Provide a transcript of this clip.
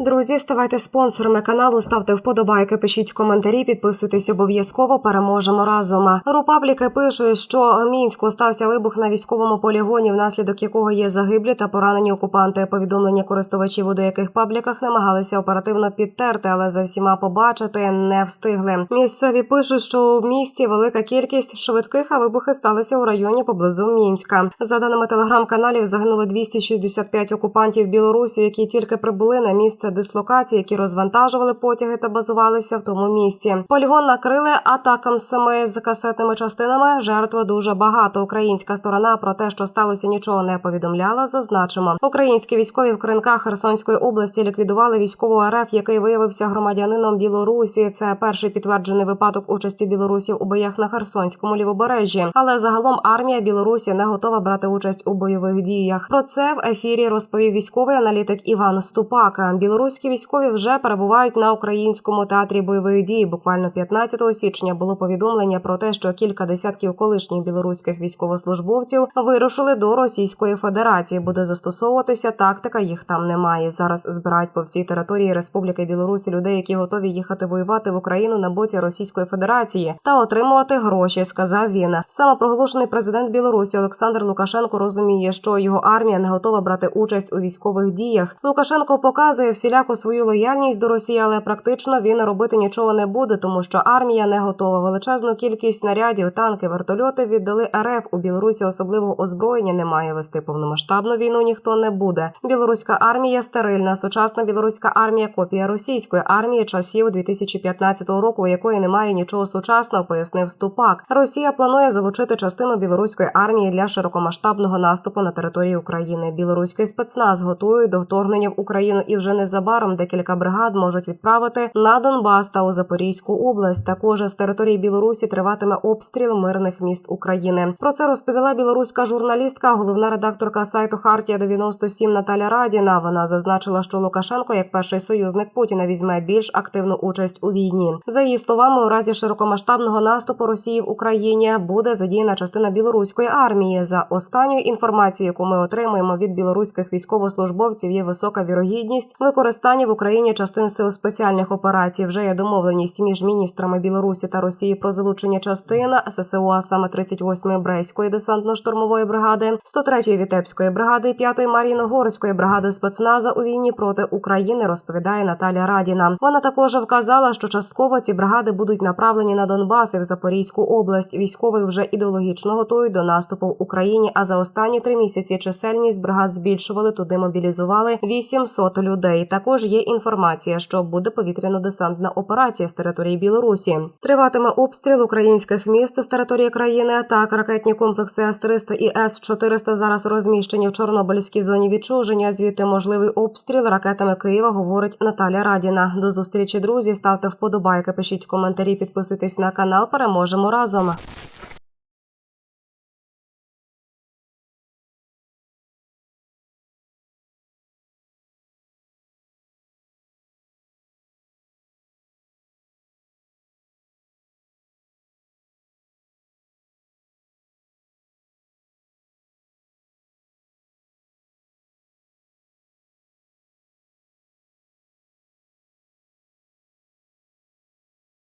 Друзі, ставайте спонсорами каналу, ставте вподобайки, пишіть коментарі, підписуйтесь обов'язково. Переможемо разом. Рупабліки пишуть, що мінську стався вибух на військовому полігоні, внаслідок якого є загиблі та поранені окупанти. Повідомлення користувачів у деяких пабліках намагалися оперативно підтерти, але за всіма побачити не встигли. Місцеві пишуть, що в місті велика кількість швидких, а вибухи сталися у районі поблизу Мінська. За даними телеграм-каналів, загинули 265 окупантів Білорусі, які тільки прибули на місце дислокації, які розвантажували потяги та базувалися в тому місці. Полігон накрили атакам саме з касетними частинами. Жертв дуже багато. Українська сторона про те, що сталося, нічого не повідомляла. Зазначимо, українські військові в кринках Херсонської області ліквідували військового РФ, який виявився громадянином Білорусі. Це перший підтверджений випадок участі білорусів у боях на Херсонському лівобережжі. Але загалом армія Білорусі не готова брати участь у бойових діях. Про це в ефірі розповів військовий аналітик Іван Ступак. Білоруські військові вже перебувають на українському театрі бойових дій. Буквально 15 січня було повідомлення про те, що кілька десятків колишніх білоруських військовослужбовців вирушили до Російської Федерації. Буде застосовуватися тактика. Їх там немає. Зараз збирають по всій території Республіки Білорусі людей, які готові їхати воювати в Україну на боці Російської Федерації та отримувати гроші. Сказав він. Самопроголошений президент Білорусі Олександр Лукашенко розуміє, що його армія не готова брати участь у військових діях. Лукашенко показує всіляку свою лояльність до Росії, але практично він робити нічого не буде, тому що армія не готова. Величезну кількість снарядів, танки, вертольоти віддали РФ. У Білорусі особливого озброєння немає. Вести повномасштабну війну ніхто не буде. Білоруська армія стерильна. Сучасна білоруська армія копія російської армії часів 2015 року, у якої немає нічого сучасного, пояснив Ступак. Росія планує залучити частину білоруської армії для широкомасштабного наступу на території України. Білоруський спецназ готують до вторгнення в Україну, і вже незабаром декілька бригад можуть відправити на Донбас та у Запорізьку область. Також з території Білорусі триватиме обстріл мирних міст України. Про це розповіла білоруська журналістка, головна редакторка сайту Хартія 97 Наталя Радіна. Вона зазначила, що Лукашенко, як перший союзник Путіна, візьме більш активну участь у війні. За її словами, у разі широкомасштабного наступу Росії в Україні буде задіяна частина білоруської армії. За останньою інформацією, яку ми отримуємо від білоруських військовослужбовців, є висока вірогідність використання в Україні частин сил спеціальних операцій. Вже є домовленість між міністрами Білорусі та Росії про залучення частин ССО, саме 38-ї Брейської десантно-штурмової бригади, 103-ї Вітебської бригади, 5-ї Маріно-Горської бригади спецназа у війні проти України. Розповідає Наталя Радіна. Вона також вказала, що частково ці бригади будуть направлені на Донбас і в Запорізьку область. Військових вже ідеологічно готують до наступу в Україні. А за останні три місяці чисельність бригад збільшували туди мобілізували 800 людей. Також є інформація, що буде повітряно-десантна операція з території Білорусі. Триватиме обстріл українських міст з території країни. Так, ракетні комплекси С-300 і С-400 зараз розміщені в Чорнобильській зоні відчуження. Звідти можливий обстріл ракетами Києва, говорить Наталя Радіна. До зустрічі, друзі. Ставте вподобайки, пишіть коментарі, підписуйтесь на канал. Переможемо разом.